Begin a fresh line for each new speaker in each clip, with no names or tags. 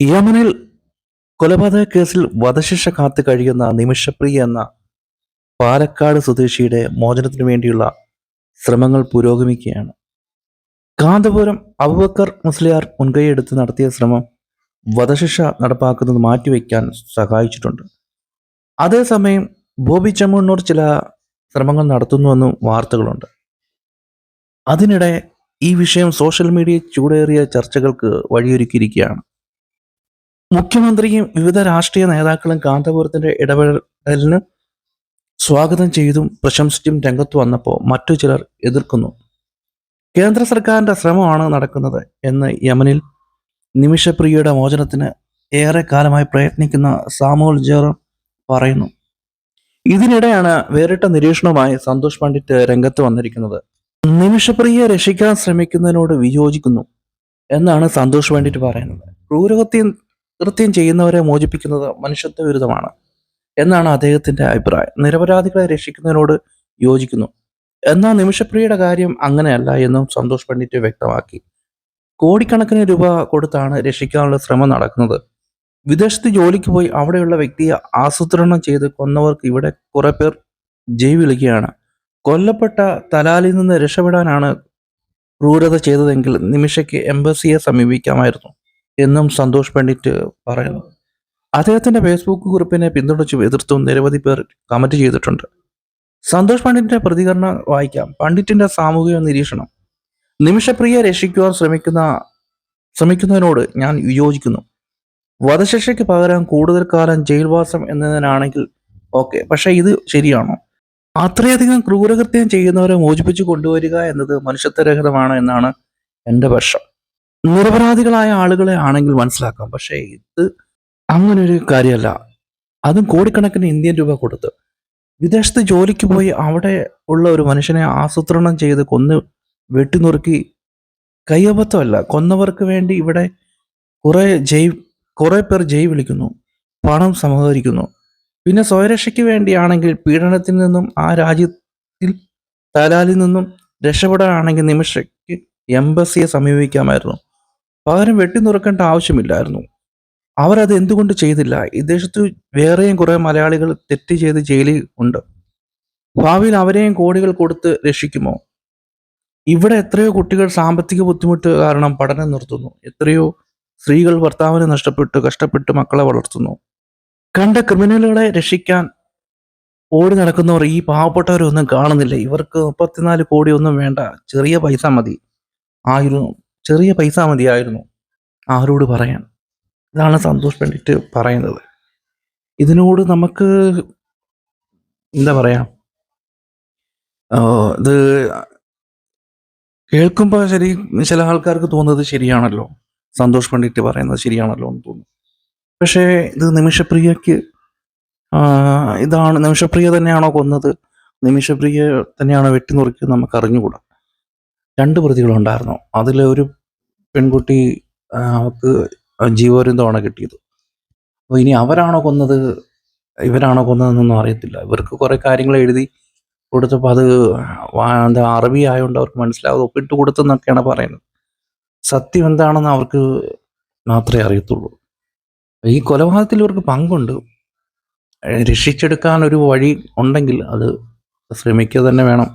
യമനിൽ കൊലപാതക കേസിൽ വധശിക്ഷ കാത്തു കഴിയുന്ന നിമിഷപ്രിയ എന്ന പാലക്കാട് സ്വദേശിയുടെ മോചനത്തിനു വേണ്ടിയുള്ള ശ്രമങ്ങൾ പുരോഗമിക്കുകയാണ്. കാന്തപുരം അബുബക്കർ മുസ്ലിയാർ മുൻകൈയെടുത്ത് നടത്തിയ ശ്രമം വധശിക്ഷ നടപ്പാക്കുന്നത് മാറ്റിവെക്കാൻ സഹായിച്ചിട്ടുണ്ട്. അതേസമയം ബോബി ചമ്മണ്ണൂർ ചില ശ്രമങ്ങൾ നടത്തുന്നുവെന്നും വാർത്തകളുണ്ട്. അതിനിടെ ഈ വിഷയം സോഷ്യൽ മീഡിയ ചൂടേറിയ ചർച്ചകൾക്ക് വഴിയൊരുക്കിയിരിക്കുകയാണ്. മുഖ്യമന്ത്രിയും വിവിധ രാഷ്ട്രീയ നേതാക്കളും കാന്തപുരത്തിന്റെ ഇടപെടലിന് സ്വാഗതം ചെയ്തും പ്രശംസിച്ചും രംഗത്ത് വന്നപ്പോൾ മറ്റു ചിലർ എതിർക്കുന്നു. കേന്ദ്ര സർക്കാരിന്റെ ശ്രമമാണ് നടക്കുന്നത് എന്ന് യമനിൽ നിമിഷപ്രിയയുടെ മോചനത്തിന് ഏറെ കാലമായി പ്രയത്നിക്കുന്ന സാമുൽ ജെറം പറയുന്നു. ഇതിനിടെയാണ് വേറിട്ട നിരീക്ഷണവുമായി സന്തോഷ് പണ്ഡിറ്റ് രംഗത്ത് വന്നിരിക്കുന്നത്. നിമിഷപ്രിയയെ രക്ഷിക്കാൻ ശ്രമിക്കുന്നതിനോട് വിയോജിക്കുന്നു എന്നാണ് സന്തോഷ് പണ്ഡിറ്റ് പറയുന്നത്. ക്രൂരകൃത്യം കൃത്യം ചെയ്യുന്നവരെ മോചിപ്പിക്കുന്നത് മനുഷ്യത്വ വിരുദ്ധമാണ് എന്നാണ് അദ്ദേഹത്തിന്റെ അഭിപ്രായം. നിരപരാധികളെ രക്ഷിക്കുന്നതിനോട് യോജിക്കുന്നു. എന്നാൽ നിമിഷപ്രിയയുടെ കാര്യം അങ്ങനെയല്ല എന്നും സന്തോഷ് പണ്ഡിറ്റ് വ്യക്തമാക്കി. കോടിക്കണക്കിന് രൂപ കൊടുത്താണ് രക്ഷിക്കാനുള്ള ശ്രമം നടക്കുന്നത്. വിദേശത്ത് ജോലിക്ക് പോയി അവിടെയുള്ള വ്യക്തിയെ ആസൂത്രണം ചെയ്ത് കൊന്നവർക്ക് ഇവിടെ കുറെ പേർ ജയ് കൊല്ലപ്പെട്ട തലാലിൽ നിന്ന് രക്ഷപ്പെടാനാണ് ക്രൂരത ചെയ്തതെങ്കിൽ നിമിഷയ്ക്ക് എംബസിയെ സമീപിക്കാമായിരുന്നു. എന്നും സന്തോഷ് പണ്ഡിറ്റ് പറയുന്നു. അദ്ദേഹത്തിന്റെ ഫേസ്ബുക്ക് കുറിപ്പിനെ പിന്തുണച്ചു എതിർത്തും നിരവധി പേർ കമന്റ് ചെയ്തിട്ടുണ്ട്. സന്തോഷ് പണ്ഡിറ്റിന്റെ പ്രതികരണം വായിക്കാം. പണ്ഡിറ്റിന്റെ സാമൂഹിക നിരീക്ഷണം. നിമിഷപ്രിയ രക്ഷിക്കുവാൻ ശ്രമിക്കുന്ന ശ്രമിക്കുന്നതിനോട് ഞാൻ വിയോജിക്കുന്നു വധശിക്ഷയ്ക്ക് പകരം കൂടുതൽ കാലം ജയിൽവാസം എന്നതിനാണെങ്കിൽ ഓക്കെ പക്ഷേ ഇത് ശരിയാണോ? അത്രയധികം ക്രൂരകൃത്യം ചെയ്യുന്നവരെ മോചിപ്പിച്ചു കൊണ്ടുവരിക എന്നത് മനുഷ്യത്വരഹിതമാണ് എന്നാണ് എന്റെ പക്ഷം. നിരപരാധികളായ ആളുകളെ ആണെങ്കിൽ മനസ്സിലാക്കാം. പക്ഷേ ഇത് അങ്ങനെ ഒരു കാര്യമല്ല. അതും കോടിക്കണക്കിന് ഇന്ത്യൻ രൂപ കൊടുത്ത് വിദേശത്ത് ജോലിക്ക് പോയി അവിടെ ഉള്ള ഒരു മനുഷ്യനെ ആസൂത്രണം ചെയ്ത് കൊന്ന് വെട്ടിനുറുക്കി കയ്യബദ്ധമല്ല. കൊന്നവർക്ക് വേണ്ടി ഇവിടെ കുറെ ജയ് കുറെ പേർ ജയ് വിളിക്കുന്നു പണം സമാഹരിക്കുന്നു. പിന്നെ സ്വയരക്ഷയ്ക്ക് വേണ്ടിയാണെങ്കിൽ പീഡനത്തിൽ നിന്നും ആ രാജ്യത്തിൽ തലാലിൽ നിന്നും രക്ഷപ്പെടാനാണെങ്കിൽ നിമിഷയ്ക്ക് എംബസിയെ സമീപിക്കാമായിരുന്നു. പകരം വെട്ടിനുറുക്കേണ്ട ആവശ്യമില്ലായിരുന്നു. അവരത് എന്തുകൊണ്ട് ചെയ്തില്ല? ഈ ദേശത്ത് വേറെയും കുറെ മലയാളികൾ തെറ്റ് ചെയ്ത് ജയിലിൽ ഉണ്ട്. ഭാവിയിൽ അവരെയും കോടികൾ കൊടുത്ത് രക്ഷിക്കുമോ? ഇവിടെ എത്രയോ കുട്ടികൾ സാമ്പത്തിക ബുദ്ധിമുട്ട് കാരണം പഠനം നിർത്തുന്നു. എത്രയോ സ്ത്രീകൾ ഭർത്താവിനെ നഷ്ടപ്പെട്ട് കഷ്ടപ്പെട്ട് മക്കളെ വളർത്തുന്നു. കണ്ട ക്രിമിനലുകളെ രക്ഷിക്കാൻ ഓടി നടക്കുന്നവർ ഈ പാവപ്പെട്ടവരൊന്നും കാണുന്നില്ല. ഇവർക്ക് മുപ്പത്തിനാല് കോടി ഒന്നും വേണ്ട. ചെറിയ പൈസ മതി. ആയിരുന്നു. ചെറിയ പൈസ മതിയായിരുന്നു. ആരോട് പറയാൻ? ഇതാണ് സന്തോഷ് പണ്ഡിറ്റ് പറയുന്നത്. ഇതിനോട് നമുക്ക് എന്താ പറയാ? ഇത് കേൾക്കുമ്പോൾ ശരി ചില ആൾക്കാർക്ക് തോന്നുന്നത് ശരിയാണല്ലോ. സന്തോഷ് പണ്ഡിറ്റ് പറയുന്നത് ശരിയാണല്ലോ എന്ന് തോന്നുന്നു പക്ഷേ ഇത് നിമിഷപ്രിയക്ക് ഇതാണ് നിമിഷപ്രിയ തന്നെയാണോ കൊന്നത്? നിമിഷപ്രിയ തന്നെയാണോ വെട്ടിനുറുക്കിയത് നമുക്ക് അറിഞ്ഞുകൂടാ രണ്ട് പ്രതികളുണ്ടായിരുന്നു. അതിൽ ഒരു പെൺകുട്ടി അവൾക്ക് ജീവോരും ജീവപര്യന്തമാണ് കിട്ടിയത്. അപ്പോൾ ഇനി അവരാണോ കൊന്നത്? ഇവരാണോ കൊന്നതെന്നൊന്നും അറിയത്തില്ല. ഇവർക്ക് കുറേ കാര്യങ്ങൾ എഴുതി കൊടുത്തപ്പോൾ അത് എന്താ അറബി ആയതുകൊണ്ട് അവർക്ക് മനസ്സിലാവാതെ ഒപ്പിട്ട് കൊടുത്തെന്നൊക്കെയാണ് പറയുന്നത്. സത്യം എന്താണെന്ന് അവർക്ക് മാത്രമേ അറിയത്തുള്ളൂ. ഈ കൊലപാതകത്തിൽ ഇവർക്ക് പങ്കുണ്ട്. രക്ഷിച്ചെടുക്കാൻ ഒരു വഴി ഉണ്ടെങ്കിൽ അത് ശ്രമിക്കുക തന്നെ വേണം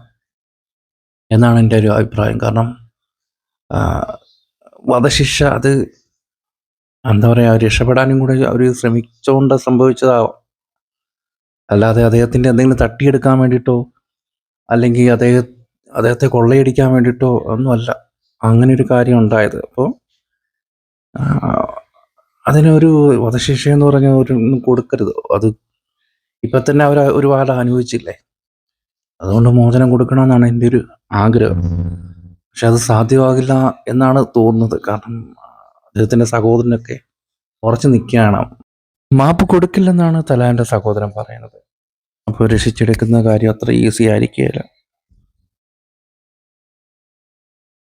എന്നാണ് എന്റെ ഒരു അഭിപ്രായം. കാരണം വധശിക്ഷ അത് എന്താ പറയുക രക്ഷപ്പെടാനും കൂടെ അവർ ശ്രമിച്ചുകൊണ്ട് സംഭവിച്ചതാവാം. അല്ലാതെ അദ്ദേഹത്തിന്റെ എന്തെങ്കിലും തട്ടിയെടുക്കാൻ വേണ്ടിയിട്ടോ അല്ലെങ്കിൽ അദ്ദേഹം അദ്ദേഹത്തെ കൊള്ളയടിക്കാൻ വേണ്ടിയിട്ടോ ഒന്നുമല്ല. അങ്ങനെ ഒരു കാര്യം ഉണ്ടായത്. അപ്പോൾ അതിനൊരു വധശിക്ഷ എന്ന് പറഞ്ഞ ഒരു കൊടുക്കരുത്. അത് ഇപ്പം തന്നെ അവർ ഒരുപാട് അനുഭവിച്ചില്ലേ അതുകൊണ്ട് മോചനം കൊടുക്കണമെന്നാണ് എന്റെ ഒരു ആഗ്രഹം പക്ഷെ അത് സാധ്യമാകില്ല എന്നാണ് തോന്നുന്നത്. കാരണം അദ്ദേഹത്തിന്റെ സഹോദരനൊക്കെ ഉറച്ചു നിൽക്കുകയാണ്. മാപ്പ് കൊടുക്കില്ലെന്നാണ് തലാന്റെ സഹോദരൻ പറയുന്നത്. അപ്പോൾ രക്ഷിച്ചെടുക്കുന്ന കാര്യം അത്ര ഈസി ആയിരിക്കുകയില്ല.